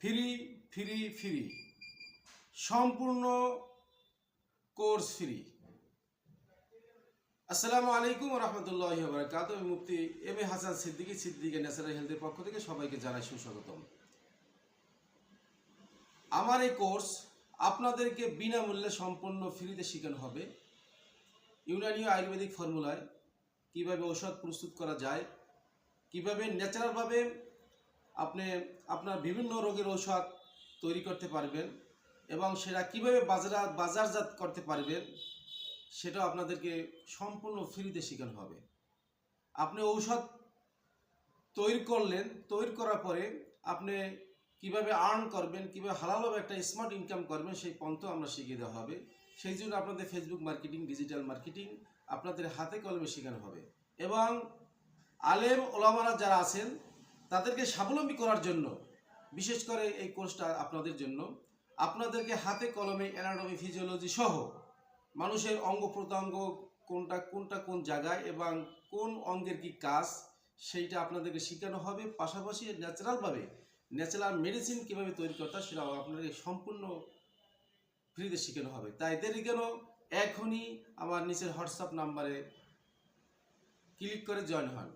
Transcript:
Free free free. সম্পূর্ণ course free আসসালামু আলাইকুম রহমতুল্লাহ বারকাত আমি Mufti M A Hasan Siddiqui Siddiqui natural হেলথের পক্ষ থেকে সবাইকে জানাই সুস্বাগতম। আমার এই কোর্স আপনাদেরকে বিনামূল্যে সম্পূর্ণ ফ্রিতে শেখানো হবে। ইউনানীয় আয়ুর্বেদিক ফর্মুলায় কীভাবে ঔষধ প্রস্তুত করা যায়, কীভাবে ন্যাচারালভাবে আপনি আপনার বিভিন্ন রোগের ঔষধ তৈরি করতে পারবেন এবং সেটা কীভাবে বাজার, বাজারজাত করতে পারবেন সেটা আপনাদেরকে সম্পূর্ণ ফ্রিতে শেখানো হবে। আপনি ঔষধ তৈরি করলেন, তৈরি করার পরে আপনি কীভাবে আর্ন করবেন, কীভাবে হালালভাবে একটা স্মার্ট ইনকাম করবেন, সেই পন্থা আমরা শিখিয়ে দেওয়া হবে। সেই জন্য আপনাদের ফেসবুক মার্কেটিং ডিজিটাল মার্কেটিং আপনাদের হাতে কলমে শেখানো হবে। এবং আলেম ওলামারা যারা আছেন তাদেরকে স্বাবলম্বী করার জন্য, বিশেষ করে এই কোর্সটা আপনাদের জন্য, আপনাদেরকে হাতে কলমে অ্যানাটমি ফিজিওলজি সহ মানুষের অঙ্গ প্রত্যঙ্গ কোনটা কোনটা কোন জায়গায় এবং কোন অঙ্গের কি কাজ, সেইটা আপনাদেরকে শেখানো হবে। পাশাপাশি ন্যাচারালভাবে ন্যাচারাল মেডিসিন কীভাবে তৈরি করতে সেটাও আপনাদেরকে সম্পূর্ণ ফ্রিতে শেখানো হবে। তাই দেরি কেন? এখনই আমার নিচের হোয়াটসঅ্যাপ নাম্বারে ক্লিক করে জয়েন হন।